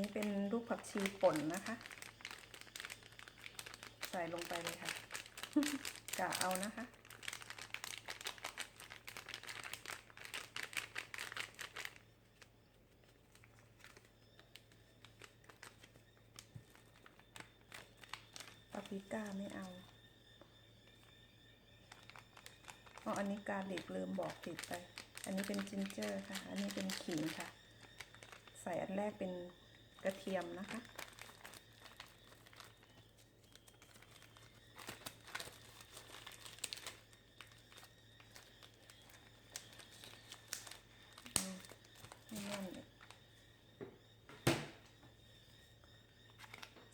นี้เป็นลูกผักชีป่นนะคะ ใส่ลงไปเลยค่ะกะเอานะคะ ปาปริก้าไม่เอาอ๋ออันนี้การเด็กลืมบอกติดไป อันนี้เป็นจินเจอร์ค่ะ อันนี้เป็นขิงค่ะ ใส่อันแรกเป็น ระเทียมนะคะ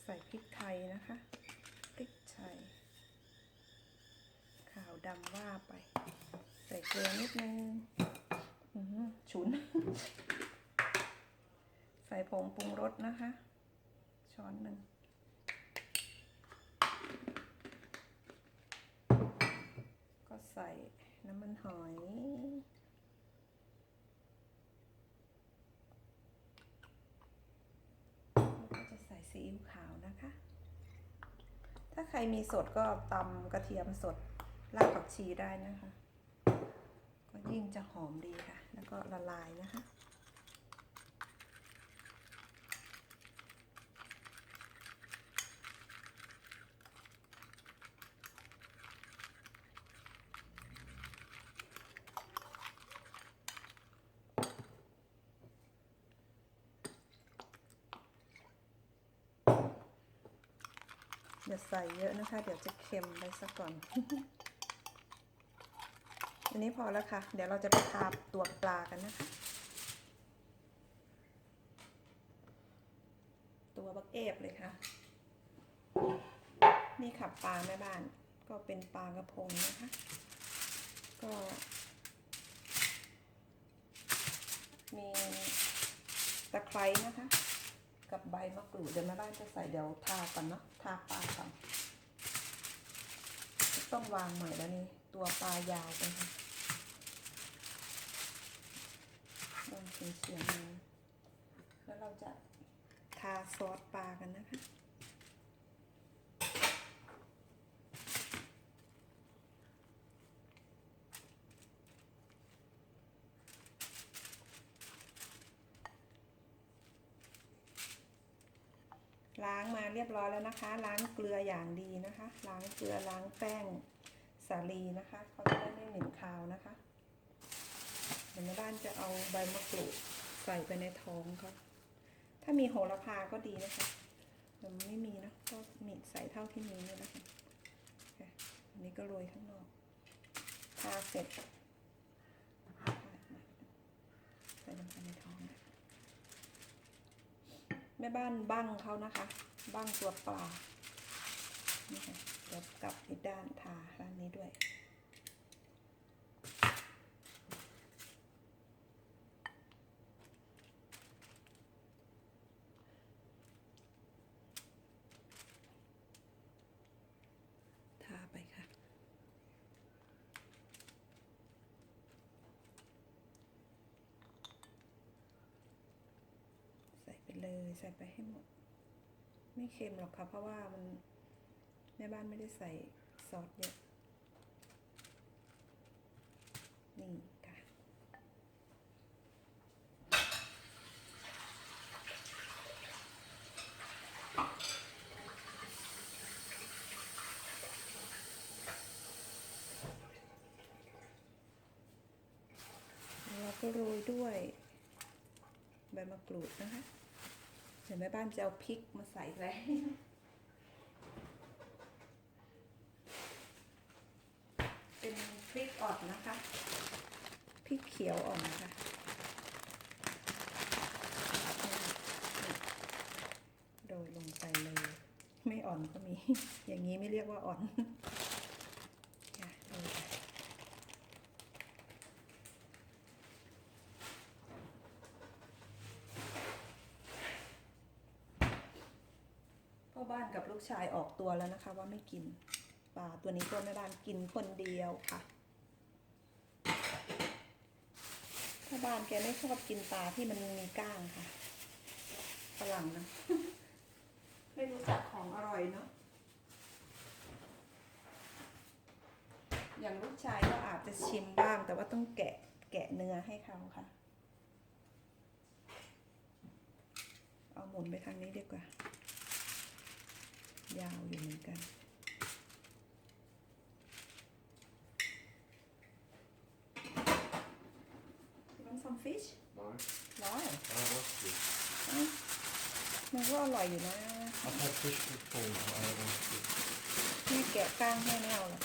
ใส่พริกไทยนะคะพริกไทยขาวดำว่าไป ใส่เกลือนิดนึงอื้อหือฉุน ผงปรุงรสนะคะ ช้อนหนึ่ง ก็ใส่น้ำมันหอยแล้วก็จะใส่ซีอิ๊วขาวนะคะ ถ้าใครมีสดก็ตำกระเทียมสดรากผักชีได้นะคะ ก็ยิ่งจะหอมดีค่ะ แล้วก็ละลายนะคะ อย่าใส่เยอะนะคะ เดี๋ยวจะเค็มไปซะก่อน อันนี้พอแล้วค่ะ เดี๋ยวเราจะไปทาตัวปลากันนะคะ ตัวบักเอฟเลยค่ะ นี่ค่ะปลาแม่บ้าน ก็เป็นปลากระพงนะคะ ก็มีตะไคร้นะคะ กับใบมะกรูดเดี๋ยวแม่บ้านจะใส่เดี๋ยวทาก่อนเนาะทาปลาก่อนต้องวางใหม่แล้วนี่ตัวปลายาวไปค่ะวางเฉียงเฉียงๆมาแล้วเราจะทาซอสปลากันนะคะ ล้างมาเรียบร้อยแล้วนะคะ ล้างเกลืออย่างดีนะคะ ล้างเกลือล้างแป้งสาลีนะคะเขาจะได้ไม่เหม็นคาวนะคะเดี๋ยวแม่บ้านจะเอาใบมะกรูดใส่ไปในท้องเขาถ้ามีโหระพาก็ดีนะคะแต่ไม่มีนะก็มีใส่เท่าที่มีนี่แหละคะค่ะอันนี้ก็โรยข้างนอกทาเสร็จใส่ลงไปในท้องนะ แม่บ้านบั้งเขานะคะบั้งตัวปลานี่ค่ะเดี๋ยวกลับอีกด้านทาด้านนี้ด้วย ทาไปค่ะ ใส่ไปเลย ใส่ไปให้หมด ไม่เค็มหรอกค่ะ เพราะว่ามันแม่บ้านไม่ได้ใส่ซอสเยอะนี่ค่ะแล้วก็โรยด้วยใบมะกรูดนะคะ เดี๋ยวแม่บ้านจะเอาพริกมาใส่ไว้เป็นพริกอ่อนนะคะ พริกเขียวอ่อนนะคะโดยลงไปเลย ไม่อ่อนก็มี อย่างนี้ไม่เรียกว่าอ่อน ค่ะโรยไป พ่ อบ้านกับลูกชายออกตัวแล้วนะคะ ว่าไม่กินปลาตัวนี้ตัวแม่บ้านกินคนเดียวค่ะพ่อบ้านแกไม่ชอบกินปลาที่มันมีก้างค่ะฝรั่งนะ ไม่รู้จักของอร่อยเนาะอย่างลูกชายก็อาจจะชิมบ้าง แต่ว่าต้องแกะแกะเนื้อให้เขาค่ะ เอาหมุนไปทางนี้ดีกว่า ยาวอยู่เหมือนกัน Want some fish? No. ร้อย I don't like fish. มันก็อร่อยอยู่นะ I've had fish before. but I don't like fish. แม่แกะก้างให้ไม่เอาหรอก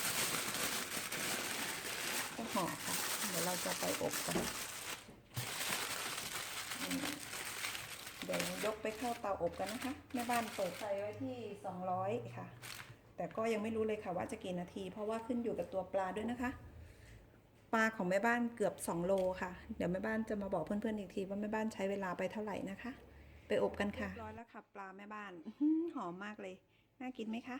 ก็ห่อค่ะ เดี๋ยวเราจะไปอบกันอืม เดี๋ยวยกไปเข้าเตาอบกันนะคะ แม่บ้านเปิดไฟไว้ที่ 200 ค่ะ แต่ก็ยังไม่รู้เลยค่ะว่าจะกี่นาที เพราะว่าขึ้นอยู่กับตัวปลาด้วยนะคะ ปลาของแม่บ้านเกือบ 2 โลค่ะ เดี๋ยวแม่บ้านจะมาบอกเพื่อนๆอีกทีว่าแม่บ้านใช้เวลาไปเท่าไหร่นะคะ ไปอบกันค่ะร้อยแล้วค่ะปลาแม่บ้านหอหอมมากเลย น่ากินไหมคะ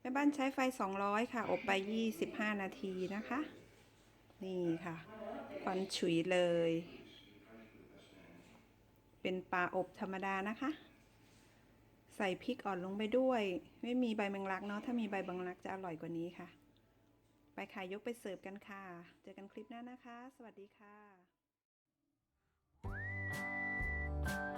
แม่บ้านใช้ไฟ 200 ค่ะ อบไป 25 นาทีนะคะ นี่ค่ะควันฉุยเลย เป็นปลาอบธรรมดานะคะ ใส่พริกอ่อนลงไปด้วย ไม่มีใบแมงลักเนาะถ้ามีใบแมงลักจะอร่อยกว่านี้ค่ะ ไปค่ะยกไปเสิร์ฟกันค่ะ เจอกันคลิปหน้านะคะ สวัสดีค่ะ